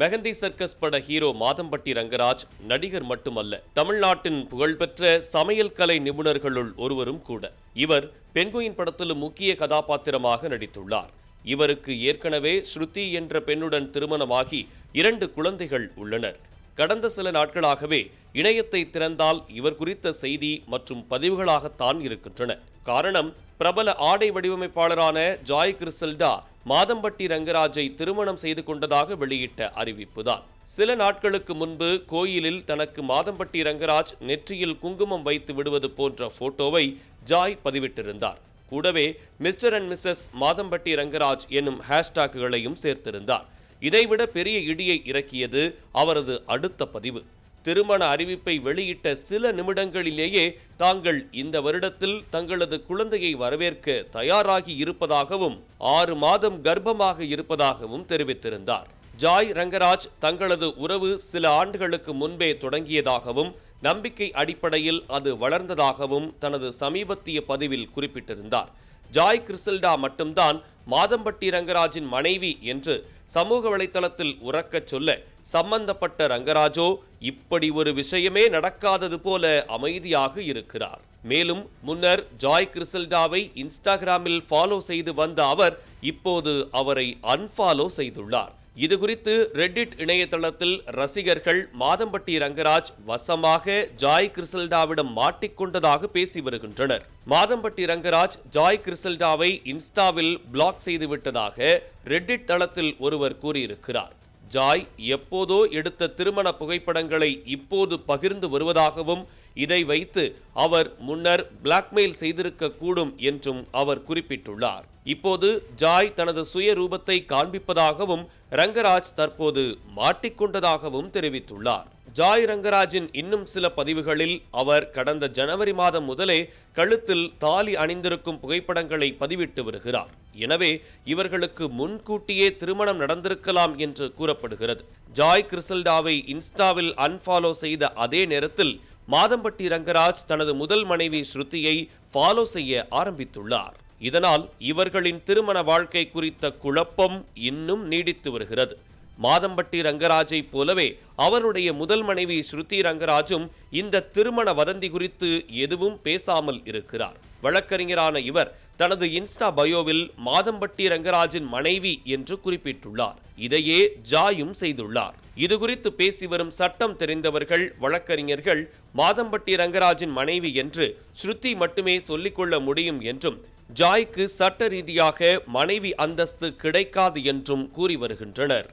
Mehndi circus பட hero Madhampatti Rangaraj நடிகர் மட்டுமல்ல தமிழ்நாட்டின் புகழ்பெற்ற சமையல் கலை நிபுணர்களுள் ஒருவரும் கூட. இவர் பெண்குயின் படத்திலும் முக்கிய கதாபாத்திரமாக நடித்துள்ளார். இவருக்கு ஏற்கனவே ஸ்ருதி என்ற பெண்ணுடன் திருமணமாகி இரண்டு குழந்தைகள் உள்ளனர். கடந்த சில நாட்களாகவே இணையத்தை திறந்தால் இவர் குறித்த செய்தி மற்றும் பதிவுகளாகத்தான் இருக்கின்றன. காரணம் பிரபல ஆடை வடிவமைப்பாளரான ஜாய் கிறிசல்டா மாதம்பட்டி ரங்கராஜை திருமணம் செய்து கொண்டதாக வெளியிட்ட அறிவிப்புதான். சில நாட்களுக்கு முன்பு கோயிலில் தனக்கு மாதம்பட்டி ரங்கராஜ் நெற்றியில் குங்குமம் வைத்து விடுவது போன்ற போட்டோவை ஜாய் பதிவிட்டிருந்தார். கூடவே mister and missus Madhampatty Rangaraj என்னும் ஹேஷ்டாக்குகளையும் சேர்த்திருந்தார். இதைவிட பெரிய இடியை இறக்கியது அவரது அடுத்த பதிவு. திருமண அறிவிப்பை வெளியிட்ட சில நிமிடங்களிலேயே தாங்கள் இந்த வருடத்தில் தங்களது குழந்தையை வரவேற்க தயாராகி இருப்பதாகவும் ஆறு மாதம் கர்ப்பமாக இருப்பதாகவும் தெரிவித்திருந்தார். ஜாய் ரங்கராஜ் தங்களது உறவு சில ஆண்டுகளுக்கு முன்பே தொடங்கியதாகவும் நம்பிக்கை அடிப்படையில் அது வளர்ந்ததாகவும் தனது சமீபத்திய பதிவில் குறிப்பிட்டிருந்தார். ஜாய் கிறிசல்டா மட்டும்தான் மாதம்பட்டி ரங்கராஜின் மனைவி என்று சமூக வலைத்தளத்தில் உறக்கச் சொல்ல சம்பந்தப்பட்ட ரங்கராஜோ இப்படி ஒரு விஷயமே நடக்காதது போல அமைதியாக இருக்கிறார். மேலும் முன்னர் ஜாய் கிறிசல்டாவை இன்ஸ்டாகிராமில் ஃபாலோ செய்து வந்த அவர் இப்போது அவரை அன்ஃபாலோ செய்துள்ளார். இதுகுறித்து ரெட்டிட் இணையதளத்தில் ரசிகர்கள் மாதம்பட்டி ரங்கராஜ் வசமாக ஜாய் கிறிசல்டாவிடம் மாட்டிக்கொண்டதாக பேசி வருகின்றனர். மாதம்பட்டி ரங்கராஜ் ஜாய் கிறிசல்டாவை இன்ஸ்டாவில் பிளாக் செய்து விட்டதாக ரெட்டிட் தளத்தில் ஒருவர் கூறியிருக்கிறார். ஜாய் எப்போதோ எடுத்த திருமண புகைப்படங்களை இப்போது பகிர்ந்து வருவதாகவும் இதை வைத்து அவர் முன்னர் பிளாக்மெயில் செய்திருக்க கூடும் என்றும் அவர் குறிப்பிட்டுள்ளார். இப்போது ஜாய் தனது சுய ரூபத்தை காண்பிப்பதாகவும் ரங்கராஜ் தற்போது மாட்டிக்கொண்டதாகவும் தெரிவித்துள்ளார். ஜாய் ரங்கராஜின் இன்னும் சில பதிவுகளில் அவர் கடந்த ஜனவரி மாதம் முதலே கழுத்தில் தாலி அணிந்திருக்கும் புகைப்படங்களை பதிவிட்டு வருகிறார். எனவே இவர்களுக்கு முன்கூட்டியே திருமணம் நடந்திருக்கலாம் என்று கூறப்படுகிறது. ஜாய் கிறிசல்டாவை இன்ஸ்டாவில் அன்ஃபாலோ செய்த அதே நேரத்தில் மாதம்பட்டி ரங்கராஜ் தனது முதல் மனைவி ஸ்ருதியை ஃபாலோ செய்ய ஆரம்பித்துள்ளார். இதனால் இவர்களின் திருமண வாழ்க்கை குறித்த குழப்பம் இன்னும் நீடித்து வருகிறது. மாதம்பட்டி ரங்கராஜை போலவே அவருடைய முதல் மனைவி ஸ்ருதி ரங்கராஜும் இந்த திருமண வதந்தி குறித்து எதுவும் பேசாமல் இருக்கிறார். வழக்கறிஞரான இவர் தனது இன்ஸ்டா பயோவில் மாதம்பட்டி ரங்கராஜின் மனைவி என்று குறிப்பிட்டுள்ளார். இதையே ஜாயும் செய்துள்ளார். இதுகுறித்து பேசி வரும் சட்டம் தெரிந்தவர்கள் வழக்கறிஞர்கள் மாதம்பட்டி ரங்கராஜின் மனைவி என்று ஸ்ருதி மட்டுமே சொல்லிக்கொள்ள முடியும் என்றும் ஜாய்க்கு சட்ட ரீதியாக மனைவி அந்தஸ்து கிடைக்காது என்றும் கூறி வருகின்றனர்.